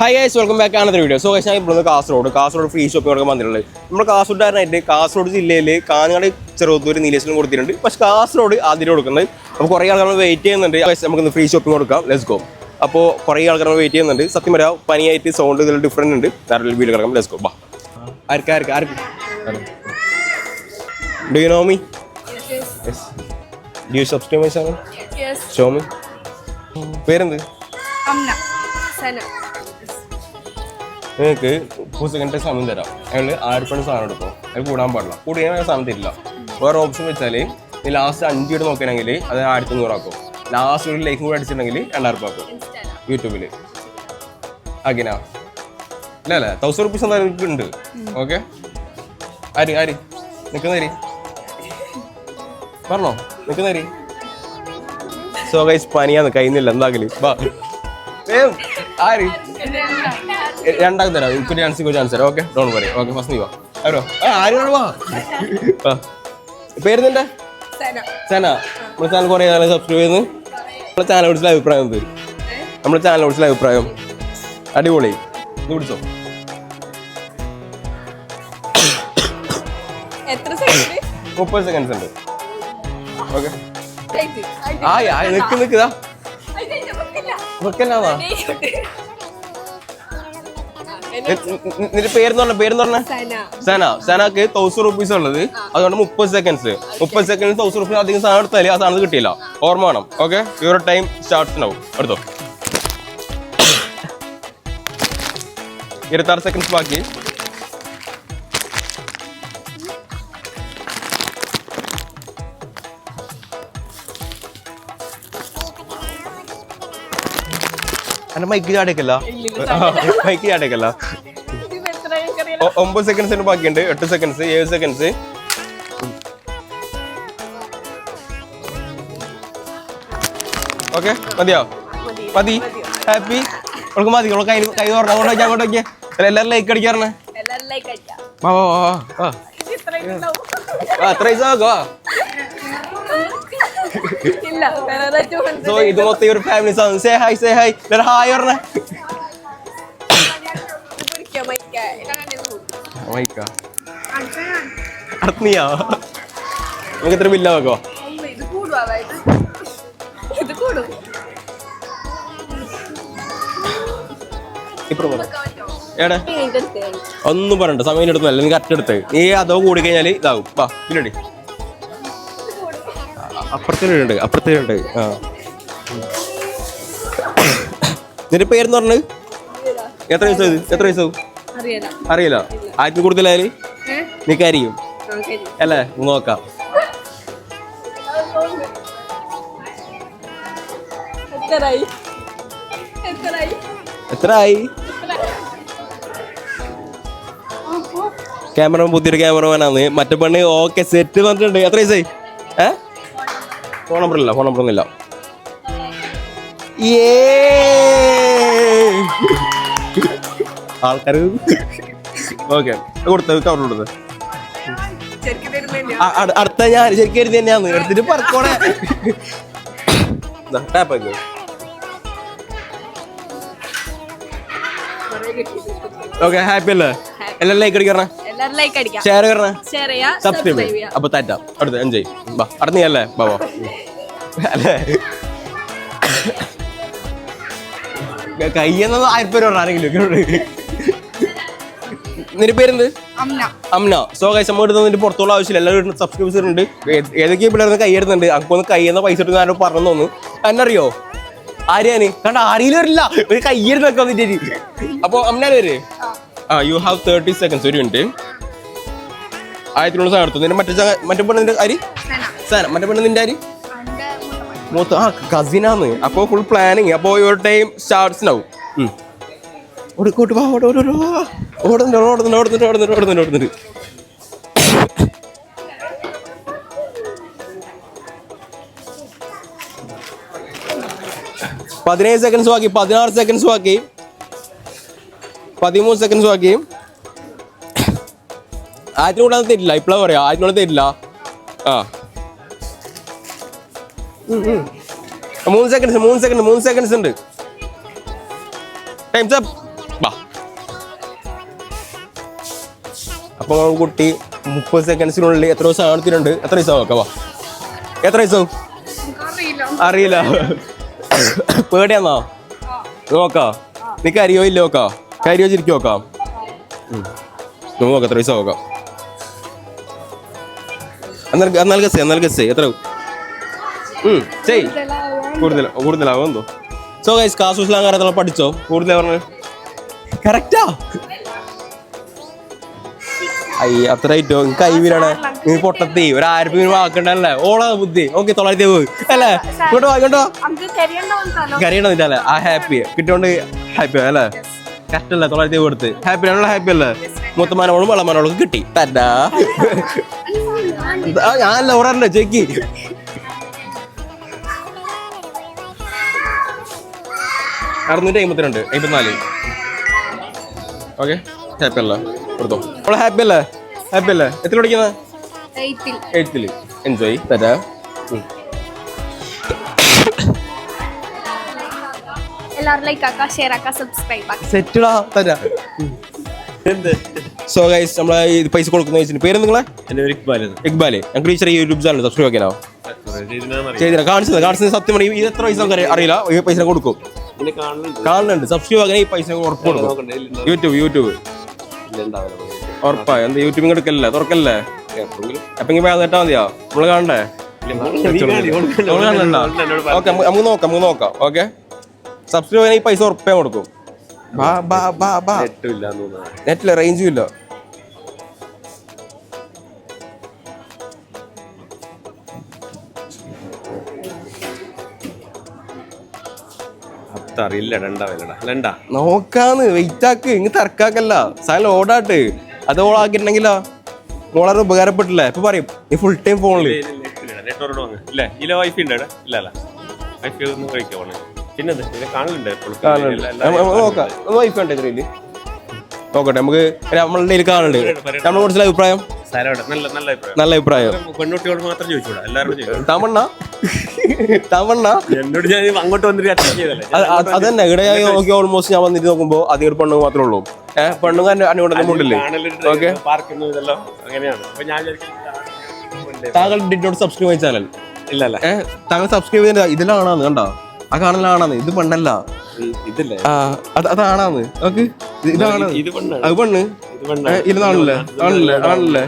High guys welcome back ആണത്തെ video so ഞാൻ ഇപ്പോൾ കാസർഗോഡ് കാസർഗോഡ് ഫ്രീ ഷോപ്പിംഗ് കൊടുക്കാൻ വന്നിട്ടുള്ളത് നമ്മൾ കാസർഗോഡുകാരനായിട്ട് കാസർഗോഡ് ജില്ലയിൽ കാഞ്ഞങ്ങാട് ചെറുതൂര് നീലേശ്വരം കൊടുത്തിട്ടുണ്ട്. പക്ഷേ കാസർഗോഡ് ആദ്യം കൊടുക്കുന്നത് അപ്പോൾ കുറേ ആൾക്കാർ വെയിറ്റ് ചെയ്യുന്നുണ്ട്. നമുക്കൊന്ന് ഫ്രീ ഷോപ്പിംഗ് കൊടുക്കാം. ലെറ്റ്സ് ഗോ അപ്പോൾ കുറേ ആൾക്കാർ വെയിറ്റ് ചെയ്യുന്നുണ്ട്. സത്യം പറയാം പനിയായിട്ട് സൗണ്ട് ഇതിൽ ഡിഫറെന്റ് ഉണ്ട്. വേറെ വീട് കിടക്കാം. ലെറ്റ്സ് ഗോ ബാ ആർക്കാ ആർക്ക് ആർക്ക്? Do you know me do you subscribe my channel show me പേരെന്ത്. നിങ്ങൾക്ക് സെക്കൻഡ് സമയം തരാം. അയാൾ ആയിരപ്പണി സാധനം എടുക്കും. അത് കൂടാൻ പാടില്ല. കൂടിയാൽ അയാൾ സാധനം തരില്ല വേറെ ഓപ്ഷൻ വെച്ചാൽ നീ ലാസ്റ്റ് അഞ്ച് ഇട്ട് നോക്കുകയാണെങ്കിൽ അത് ആയിരത്തി അഞ്ഞൂറാക്കും ലാസ്റ്റ് ഒരു ലൈക്കും കൂടെ അടിച്ചിട്ടുണ്ടെങ്കിൽ രണ്ടായിരം ആക്കും. യൂട്യൂബിൽ അഗിന അല്ല അല്ല തൗസൻഡ് റുപ്പീസ് എന്തായാലും ഉണ്ട് ഓക്കെ ആര് ആര്? നിൽക്കുന്നരി പറഞ്ഞോ? നിൽക്കുന്നരി സോ ഗൈസ് പനിയാന്ന് കഴിയുന്നില്ല എന്താക്കൽ ബാ. ആര്? രണ്ടാമത് തരാം. എനിക്ക് ചാൻസ് ഇക്കോ ചാൻസ് തരാം. ഓക്കെ ഡോൺ പറയും ഓക്കെ ഫസ്റ്റ് നീ വാ. ആരോ ആ ആരും വാ. പേര് നിന്റെ. സന. നമ്മുടെ ചാനൽ കുറേ നാളെ സബ്സ്ക്രൈബ് ചെയ്യുന്നു. നമ്മുടെ ചാനൽ കുറിച്ചുള്ള അഭിപ്രായം എന്ത്? നമ്മുടെ ചാനൽ കുറിച്ചുള്ള അഭിപ്രായം. അടിപൊളി. ഇത് പിടിച്ചോ. മുപ്പത് സെക്കൻഡ്സ് ഉണ്ട്. ഓക്കെ ആയി ആയി. നിൽക്ക് നിൽക്കുതാ വെക്കല്ലാതാ നിന്റെ പേരെന്ന് പറഞ്ഞ പേരെന്ന് പറഞ്ഞ? സന. സന. സനക്ക് തൗസൻഡ് റുപ്പീസ് ഉള്ളത്. അതുകൊണ്ട് മുപ്പത് സെക്കൻഡ്സ് മുപ്പത് സെക്കൻഡ് തൗസൻഡ് റുപ്പീസ് അധികം സാധനം എടുത്താലേ ആ സാധനം കിട്ടിയില്ല. ഓർമ്മ വേണം. Okay your time starts now എടുത്തോ. ഇരുപത്താറ് സെക്കൻഡ്സ് ബാക്കി. എന്റെ മൈക്ക് ചാടിയേക്കല്ല മൈക്ക് ഒ- ഒമ്പത് സെക്കൻഡ്സിന് ബാക്കിയുണ്ട്. എട്ട് സെക്കൻഡ്സ് ഏഴ് സെക്കൻഡ്സ് ഓക്കെ മതിയോ? മതി. ഹാപ്പി അവൾക്ക് മതി. അവൾക്ക് കൈ കൈ തുറന്നു? അങ്ങോട്ട് വയ്ക്കാം അങ്ങോട്ട് വയ്ക്കാം എല്ലാവരും ലൈക്ക് അടിക്കാറുണ്ട് വാ വാ വാ വാ അത്ര ആക്കോ ഇല്ല. സോ ഇത് മൊത്തം ഒരു ഫാമിലി സാധനം സേ ഹൈ സേ ഹായ് എല്ലാവരും ഹായ് പറഞ്ഞേ. നമുക്ക് ഇത്ര ബില്ല വെക്കോ? എവിടെ. ഒന്നും പറയണ്ട സമയം എടുത്തല്ല നീ കറക്റ്റ് എടുത്ത്. നീ അതോ കൂടി കഴിഞ്ഞാൽ ഇതാവും. വാ പിന്നടി അപ്പുറത്തേനുണ്ട് അപ്പുറത്തേനുണ്ട് ആ. നിന്റെ പേരെന്ന് പറഞ്ഞത്? എത്ര വയസ്സായത് എത്ര വയസ്സാവും? അറിയാലോ അറിയില്ല. ആദ്യം കൂടുതലായാൽ? ശരി. അല്ലേ? നോക്കാം. എത്രയായി? എത്രയായി? എത്ര ആയി ക്യാമറ പുതിയൊരു ക്യാമറമാനാന്ന് മറ്റേ പെണ്ണ് ഓക്കെ സെറ്റ് പറഞ്ഞിട്ടുണ്ട് എത്ര വയസ്സായി? ഏ? ഫോൺ നമ്പർ ഇല്ല ഫോൺ നമ്പർ ഒന്നുമില്ല ആൾക്കാർ ഓക്കെ കൊടുത്തത് കവർ കൊടുത്തത് അടുത്ത ഞാൻ ശരിക്കും എഴുതി തന്നെയാന്ന് എടുത്തിട്ട് പറക്കോണേ ടാപ്പ് ആക്കി ഓക്കെ ഹാപ്പി അല്ലേ? എല്ലാം ലൈക്ക് അടിക്കണേ എല്ലാവരും ലൈക്ക് അടിക്കാം. ഷെയർ ചെയ്യണേ ഷെയർ ചെയ്യാ സബ്സ്ക്രൈബ് ചെയ്യാം അപ്പൊ താറ്റാം. അടുത്ത് എൻജോയ് ബാ അടുത്ത് നീ അല്ലേ? ബാ ബാ അല്ലേ? കയ്യെന്നത് ആയിരം പേര് ആരെങ്കിലും. നിന്റെ പേരെന്ത്? അമ്ന. അമ്ന. സോ കൈസ് നമ്മൾ എടുത്തതിന്റെ പുറത്തുള്ള ആവശ്യമില്ല. എല്ലാവരും സബ്സ്ക്രൈബേഴ്സ് ഉണ്ട് കൈ എടുത്തുണ്ട് അപ്പൊ ഒന്ന് അക്കൊന്ന് എന്ന പൈസ എടുക്കുന്ന ആരോ പറഞ്ഞു തോന്നുന്നു. എന്നറിയോ ആര്യാന് കണ്ട ആരെങ്കിലും വരില്ല ഒരു കയ്യെടുത്ത് വന്നിട്ട് അപ്പൊ അമ്നാൻ വരെ ആ. യു ഹാവ് തേർട്ടി സെക്കൻഡ്സ് ഒരു മിനിറ്റ് ആയിരത്തിനുള്ള സാധനം എടുത്തു നിന്റെ മറ്റേ മറ്റേ പെണ്ണ് നിന്റെ അരി സാധനം മറ്റേ പെണ്ണ് നിന്റെ ആര്? മൂത്ത ആ കസിനാന്ന് അപ്പോ ഫുൾ പ്ലാനിങ് അപ്പോ യുവർ ടൈം സ്റ്റാർട്ട്സ് നൗ ഓടിക്കോട്ട് വാ. ഓടോ ഓടോ ഓടുന്നുണ്ട് ഓടുന്നുണ്ട് ഓടുന്നുണ്ട് ഓടുന്നുണ്ട് ഓടുന്നുണ്ട് ഓടുന്നുണ്ട്. പതിനേഴ് സെക്കൻഡ്സ് ബാക്കി പതിനാറ് സെക്കൻഡ്സ് ബാക്കി. പതിമൂന്ന് സെക്കൻഡ്സ് ബാക്കി. ആറ്റിന് കൂടാതെ തരില്ല ഇപ്പോഴാ പറയാ. ആറ്റിനോട് തരില്ല ആ. മൂന്ന് സെക്കൻഡ്സ് മൂന്ന് സെക്കൻഡ് മൂന്ന് സെക്കൻഡ്സ് ഉണ്ട്. ടൈംസ് അപ്പ് ബാ. അപ്പോൾ കുട്ടി മുപ്പത് സെക്കൻഡ്സിനുള്ളിൽ എത്ര ദിവസം ആണത്തിനുണ്ട് എത്ര ദിവസം നോക്കാം വാ. എത്ര ദിവസം അറിയില്ല. പേടിയാന്നോ? നോക്കാം. നീ കരിയോ ഇല്ല നോക്കാം? കരിയോ ചിരിക്കും നോക്കാം? നോക്കാം എത്ര പൈസ നോക്കാം. എന്നാൽ ഗസ് എന്നാൽ ഗസ് എത്ര? ചെയ്. കൂടുതൽ കൂടുതലാവും എന്തോ? സോ ഗൈസ് പഠിച്ചോ? കൂടുതലാ പറഞ്ഞു കറക്റ്റാ അയ്യ അത്ര ആയിട്ടോ കൈ വീരാണ് നീ പൊട്ടത്തി. ഒരു ആയിരം രൂപ വാക്കണ്ടല്ലേ? ഓളാ ബുദ്ധി. ഓക്കെ തൊള്ളായിരത്തി പോയി അല്ലേ? ഇങ്ങോട്ട് നമുക്ക് കരിയണ്ട അല്ലേ ആ ഹാപ്പി. കിട്ടിയോണ്ട് ഹാപ്പി അല്ലേ? കഷ്ടല്ലേ? തൊള്ളായിരത്തി കൊടുത്ത്. ഹാപ്പി ആണല്ലോ ഹാപ്പി അല്ലേ? മുത്തമാനോളും വെള്ളമാനോളും കിട്ടി. തന്നാ. ഞാനല്ല ഓടാറുണ്ട് ചേക്കി അറുന്നൂറ്റി അമ്പത്തിരണ്ട് അമ്പത്തിനാല് ഓക്കെ ഹാപ്പി അല്ലേ? കൊടുത്തോ. അവളെ ഹാപ്പി അല്ലേ? ഹാപ്പി അല്ലേ? എത്ര പഠിക്കുന്നത്? എയ്ത്തിൽ എൻജോയ് തരാ. സെറ്റടാ തരാ. സോ ഗൈസ് നമ്മളെ ഈ പൈസ കൊടുക്കുന്ന വെച്ചിട്ട് പേര് നിങ്ങളെ? ഇക്ബാൽ ഇക്ബാലെ ഞങ്ങൾക്ക് ഈ ചെറിയ യൂട്യൂബ് ചാനൽ സബ്സ്ക്രൈബ് ആക്കിയാണോ ചെയ്തില്ല കാണിച്ചത്. കാണിച്ചത് സത്യം പറയും. ഇത് എത്ര പൈസ നമുക്ക് അറിയില്ല. ഈ പൈസ കൊടുക്കും. കാണുന്നുണ്ട്. സബ്സ്ക്രൈബ് ആക്കാൻ ഈ പൈസ ഉറപ്പ് കൊടുക്കും? യൂട്യൂബ് യൂട്യൂബ് ഇതിലുണ്ടാവില്ല. ഉറപ്പാ എന്താ യൂട്യൂബിൽ എടുക്കല്ലേ തുറക്കല്ലേ. അപ്പൊ ഇങ്ങനെ പോയാൽ നേട്ടാ മതിയോ? നമ്മൾ കാണണ്ടേ. ഓക്കെ നമുക്ക് നോക്കാം നമുക്ക് നോക്കാം. ഓക്കെ? സബ്സ്ക്രൈബ് ചെയ്യാൻ ഈ പൈസ ഉറപ്പേ കൊടുക്കും. ബാ ബാ ബാ ബാ. നെറ്റും ഇല്ലാന്ന് തോന്നുന്നു. റേഞ്ചും ഇല്ല. അറിയില്ല നോക്കാന്ന് വെയിറ്റ് ആക്ക്. ഇങ്ങ് തിരക്കാക്കല്ല സാധനം ഓടാട്ട് അത് ഓളാക്കിയിട്ടുണ്ടെങ്കിലോ വളരെ ഉപകാരപ്പെട്ടില്ലേ ഇപ്പൊ പറയും ഈ ഫുൾ ടൈം ഇതിൽ? നോക്കട്ടെ നമുക്ക് നമ്മളുടെ കാണുന്നുണ്ട് നമ്മളെ കുറിച്ചുള്ള അഭിപ്രായം? നല്ല നല്ല അഭിപ്രായം. നല്ല അഭിപ്രായം. പെൺകുട്ടിയോട് മാത്രം ചോദിച്ചൂടാ എല്ലാവരോടും ചോദിച്ചു തമണ്ണ? തമണ്ണ? എന്നോട് ഞാൻ അങ്ങോട്ട് വന്നിട്ട് അറ്റൻഡ് ചെയ്തല്ലേ അതന്നെ. ഇവിടെ നോക്കി ഓൾമോസ്റ്റ് ഞാൻ വന്നിട്ട് നോക്കുമ്പോ അധികം പെണ്ണുങ്ങൾ മാത്രമേ ഉള്ളൂ. ഏഹ് പെണ്ണുങ്ങൾ അനുകൊണ്ടൊന്നും മുണ്ടില്ലേ? ഓക്കെ. പാർക്കുന്നു ഇതെല്ലാം. അങ്ങനെയാണ്. അപ്പൊ ഞാൻ താങ്കൾ ഡിഡ് നോട്ട് സബ്സ്ക്രൈബ് ചാനൽ ഇല്ല അല്ല ഏഹ് താങ്കൾ സബ്സ്ക്രൈബ് ചെയ്ത ഇതിലാണാന്ന് കണ്ടോ? ആ കാണലാണാന്ന് ഇത് പെണ്ണല്ല. ഇതില്ലേ? അതാണാന്ന് ഓക്കെ. ഇതാണ്. ഇത് അത് പെണ്ണ്. ഇത് ആണല്ലേ? ആണല്ലേ?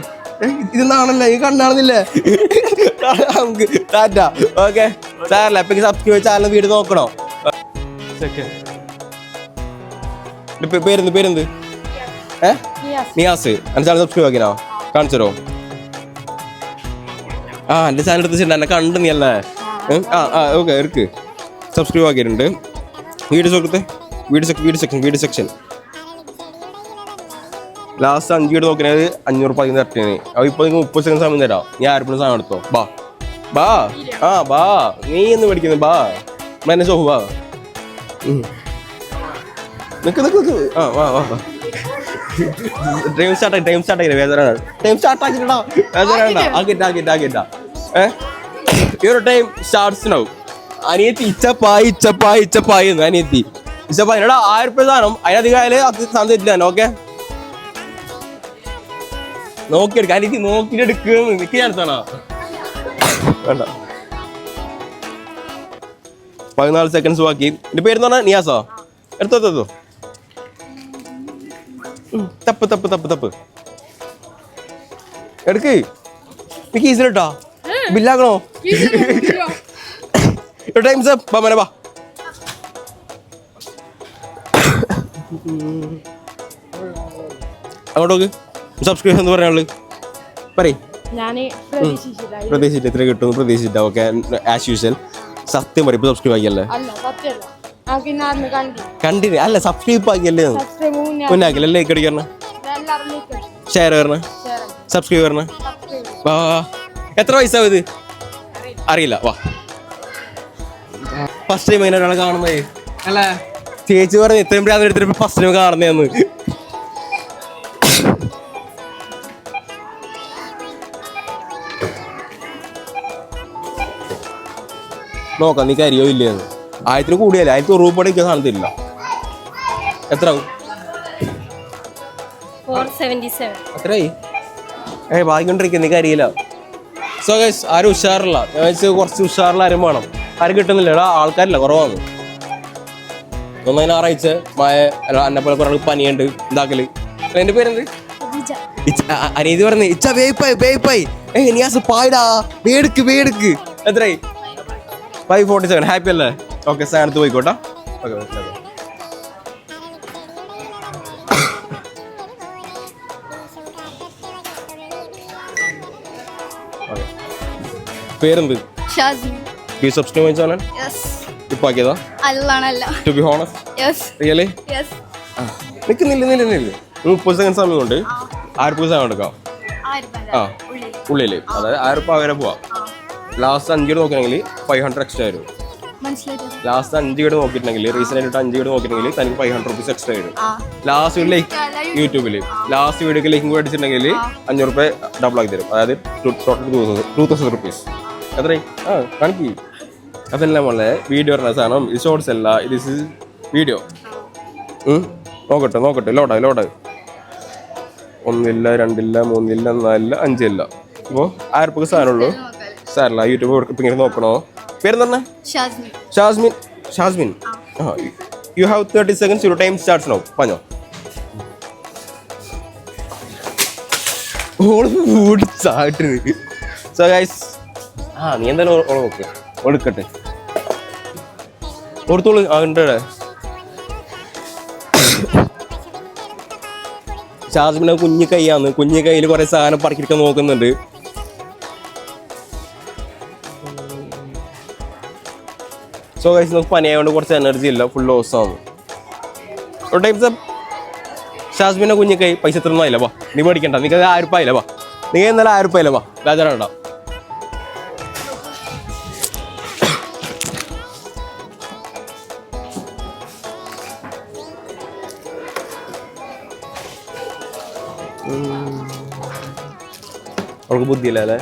ഇത് നാണല്ലേ ഈ കണ്ണാണെന്നില്ലേ? നമുക്ക് ടാറ്റ. ഓക്കെ. സാറല്ല അപ്പൊ സബ്സ്ക്രൈബ് ചാനൽ വീട് നോക്കണോ? പേരെന്ത് പേരെന്ത്? ഏ? നിയാസ്. എന്റെ ചാനൽ സബ്സ്ക്രൈബ് ആക്കിനോ കാണിച്ചോ ആ എന്റെ ചാനൽ എടുത്തിട്ടുണ്ട്. എന്നെ കണ്ടു നീ അല്ലേ? ആ. ആ ഓക്കെ ഇറക്ക് സബ്സ്ക്രൈബ് ആക്കിയിട്ടുണ്ട്. വീഡിയോ സുഹൃത്ത് video section video section video section last അഞ്ച് കിട്ട് നോക്കണത് അഞ്ഞൂറ് പതിനൊന്ന് തരട്ടിന്. അപ്പൊ ഇപ്പൊ നിങ്ങൾക്ക് മുപ്പത് സെക്കൻഡ് സമയം തരാം. ഞാൻ ആർപ്പിന് സാധനം എടുത്തോ? ബാ. ബാ. ആ ബാ. നീ എന്ന് പഠിക്കുന്നു ബാ. മെന്നെ സോഹു ബാ. നിക്ക് നിക്ക് നിക്ക്. ആ വാ വാ ടൈം സ്റ്റാർട്ട് ടൈം സ്റ്റാർട്ട് ആക്കി വേദനാണ് ടൈം സ്റ്റാർട്ട് ആക്കിട്ടാ വേദന ആക്കിട്ട ആക്കിട്ട ആക്കിട്ട ഏ? യുവർ ടൈം സ്റ്റാർട്ട്സ് നൗ അനിയത്തി ഇച്ചപ്പായി ഇച്ചപ്പായി ഇച്ചപ്പായി എന്ന് അനിയത്തി. ഇച്ചപ്പായി. എടാ ആയിരം രൂപ സാധനം. അതിനധികം അത് സാധനം തെറ്റില്ല ഓക്കെ? നോക്കിയെടുക്ക. അനിയത്തി നോക്കിട്ട് എടുക്കുന്നു നിക്ക് ചാൻസാണോ വേണ്ട. പതിനാല് സെക്കൻഡ്സ് ബാക്കി. എന്റെ പേര് പറഞ്ഞാ നിയാസോ? എടുത്തോ എടുത്തോ, തപ്പ് തപ്പ് തപ്പ് തപ്പ്. എടുക്ക്. നീ ഇട്ടോ. ബില്ലാക്കണോ ടൈം സപ്പ് മനെ ബാ അങ്ങോട്ട് നോക്ക്. സബ്സ്ക്രിപ്ഷൻ എന്ന് പറയാനുള്ളത്. പറയും. പ്രതീക്ഷിച്ചില്ല. ഇത്ര കിട്ടും പ്രതീക്ഷിച്ചില്ല. ഓക്കെ. ആസ് യൂഷ്വൽ സത്യം പറയും. ഇപ്പൊ സബ്സ്ക്രൈബ് ആക്കിയല്ലേ? കണ്ടിന് അല്ല സബ്സ്ക്രൈബ് ആക്കിയല്ലേ? സബ്സ്ക്രൈബ് മുന്നേ മുന്നാക്കില്ല ലൈക്ക് അടിക്കണ എല്ലാവരും ലൈക്ക് ഷെയർ വരണ? സബ്സ്ക്രൈബ് വരണ? വാ. എത്ര വയസ്സാവും ഇത്? അറിയില്ല. വാ. ഫസ്റ്റ് ടൈം ഇങ്ങനെ ഒരാളെ കാണുന്നേ അല്ലേ? ചേച്ചി പറഞ്ഞു ഇത്രയും പ്രായം എടുത്തിട്ട് ഫസ്റ്റ് ടൈം കാണുന്നതെന്ന്. നോക്കാം നീ കരിയോ ഇല്ലയെന്ന്. ആയിരത്തിന് കൂടിയല്ല ആയിരത്തി രൂപ എനിക്ക് സാധനം തരില്ല. എത്ര ആവും എത്രയായി ഏ ഭാഗ്യണ്ടിരിക്കുന്ന നീ അറിയില്ല സോ ഗൈസ് ആരും ഉഷാറില്ല. ഞാൻ വെച്ച് കുറച്ച് ഉഷാറുള്ള ആരും വേണം. ആരും കിട്ടുന്നില്ല. എടാ ആൾക്കാരില്ല കുറവാണ്. ഒന്നാം ഞായറാഴ്ച മായ അല്ല എന്നെ പോലെ കുറെ പനിയുണ്ട് ഇതാക്കൽ. എന്റെ പേരെന്ത്? അനീതി പറഞ്ഞു ഇച്ച വേപ്പായി വേപ്പായി. ഏ നിയാസ് പായിടാ വേടുക്ക് വേടുക്ക്. എത്രയായി? ഫൈവ് ഫോർട്ടി സെവൻ ഹാപ്പി അല്ലേ ഓക്കെ സ്ഥാനത്ത് പോയിക്കോട്ടെ. ഓക്കെ ഓക്കെ പേരെന്ത്? ബി സബ്സ്ക്രൈബ് ചാനൽ യെസ് ഇപ്പൊ ആക്കിയതാ? അല്ലാണല്ല. To be honest yes really yes നിക്ക് നില്ല നില്ല നില്ല. മുപ്പത് സെക്കൻഡ് സമയമുണ്ട് ആയിരം സമയം എടുക്കാം. ആ ഉള്ളിൽ അതായത് ആയിരം രൂപ വരെ പോവാം. ലാസ്റ്റ് അഞ്ച് വീട് നോക്കുകയാണെങ്കിൽ ഫൈവ് ഹൺഡ്രഡ് എക്സ്ട്രാ വരും. ലാസ്റ്റ് അഞ്ച് വീട് നോക്കിയിട്ടുണ്ടെങ്കിൽ റീസെന്റ് ആയിട്ട് അഞ്ച് വീട് നോക്കിയിട്ടുണ്ടെങ്കിൽ തനിക്ക് ഫൈവ് ഹൺഡ്രഡ് റുപ്പീസ് എക്സ്ട്രാ വരും. ലാസ്റ്റ് ലൈക്ക് യൂട്യൂബിൽ ലാസ്റ്റ് വീഡിയോക്ക് ലിങ്ക് മേടിച്ചിട്ടുണ്ടെങ്കിൽ അഞ്ഞൂറ് റുപ്പേ ഡബിൾ ആക്കി തരും. അതായത് ടോട്ടൽ ടൂ തൗസൻഡ് റുപ്പീസ് എത്രയും ആ കാണിക്കി. അതെല്ലാം പോലെ വീഡിയോ പറഞ്ഞ സാധനം. ഇത് ഷോർട്സ് അല്ല ഇത് വീഡിയോ നോക്കട്ടെ നോക്കട്ടെ. ലോഡാ ലോഡ് ഒന്നില്ല രണ്ടില്ല മൂന്നില്ല നാലില്ല അഞ്ചില്ല. അപ്പോൾ ആയിരപ്പൊക്കെ സാധനമുള്ളൂ. സാരല്ല യൂട്യൂബ് ഇപ്പം ഇങ്ങനെ നോക്കണോ? പേരെന്താണ് ഷാസ്മി ഷാസ്മിൻ? ഷാസ്മിൻ? ആ you have thirty seconds your time starts now പറഞ്ഞോ. സോ ഗൈസ് ആ നീ എന്തായാലും ഓളെ നോക്ക്. എടുക്കട്ടെ. കൊടുത്തോളൂ ആ ഉണ്ട് ഇവിടെ. ഷാസ്മിനെ കുഞ്ഞു കൈയാന്ന് കുഞ്ഞു കൈയിൽ കുറേ സാധനം പറക്കിരിക്കാൻ നോക്കുന്നുണ്ട്. സോ ഗൈസ് നമുക്ക് പനിയായതുകൊണ്ട് കുറച്ച് എനർജി ഇല്ല. ഫുൾ ലോസ് ആവും. ഒരു ടൈപ്സ് ഓഫ് ഷാസ്മിന്റെ കുഞ്ഞു കൈ പൈസ എത്ര ആയില്ല. വാ നീ മേടിക്കണ്ട നിനക്ക് അത് ആയിരം രൂപ ആയില്ല വാ നീ എന്നാലും ആയിരപ്പായില്ല വാ ബേജാറാണ്ട അവൾക്ക് ബുദ്ധിയില്ല അല്ലേ?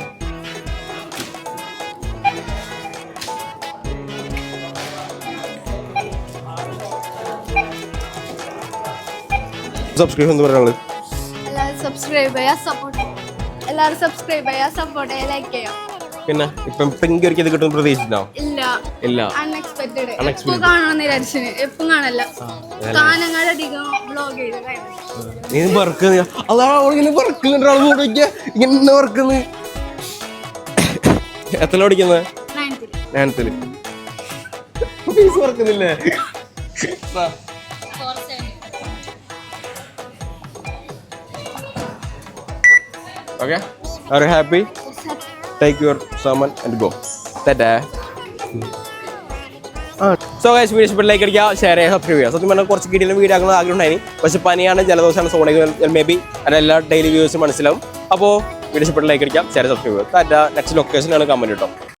സബ്സ്ക്രൈബ് എന്ന് പറയുന്നത് എല്ലാവരും സബ്സ്ക്രൈബ് സപ്പോർട്ട് എല്ലാവരും സബ്സ്ക്രൈബ് സപ്പോർട്ട് ചെയ്യാ ലൈക്ക് ചെയ്യുക പിന്നെ ഇപ്പം പിങ്ക് ഒരിക്കൽ കിട്ടും പ്രതീക്ഷിച്ചോ ഇല്ല. ഇല്ല. Unexpected Unexpected. എപ്പോ കാണണമെന്ന് വിചാരിച്ചിന്. എപ്പം കാണല്ല. കാനങ്ങാട് അധികം ബ്ലോഗ് ചെയ്ത് കഴിഞ്ഞു. നീ വർക്ക് അവളിങ്ങനെ നോക്കിയ ഇങ്ങനെ വർക്കുന്നു എത്ര പഠിക്കുന്നത് നയൻത്തിൽ ഞാനത്തിൽ fees വർക്കുന്നില്ലേ okay are happy take your Saman and go തെറ്റാ സോ ഗൈസ് വീഡിയോ ഇഷ്ടപ്പെട്ട ലൈക്ക് അടിക്കുക ഷെയർ ചെയ്യുക സബ്സ്ക്രൈബ് ചെയ്യുക. സത്യം പറഞ്ഞാൽ കുറച്ച് കിടിയിലും വീഡിയോ ആഗ്രഹം ഉണ്ടായിരുന്നു പക്ഷേ പനിയാണ് ജലദോഷമാണ് സോണിക മേ ബി അതെല്ലാ ഡെയിലി വ്യൂസ് മനസ്സിലാവും. അപ്പോൾ വീഡിയോ ഇഷ്ടപ്പെട്ട ലൈക്ക് അടിക്കാം ഷെയർ സബ്സ്ക്രൈബ് ചെയ്യുക. നെക്സ്റ്റ് ലൊക്കേഷനാണ് കമന്റ് കേട്ടോ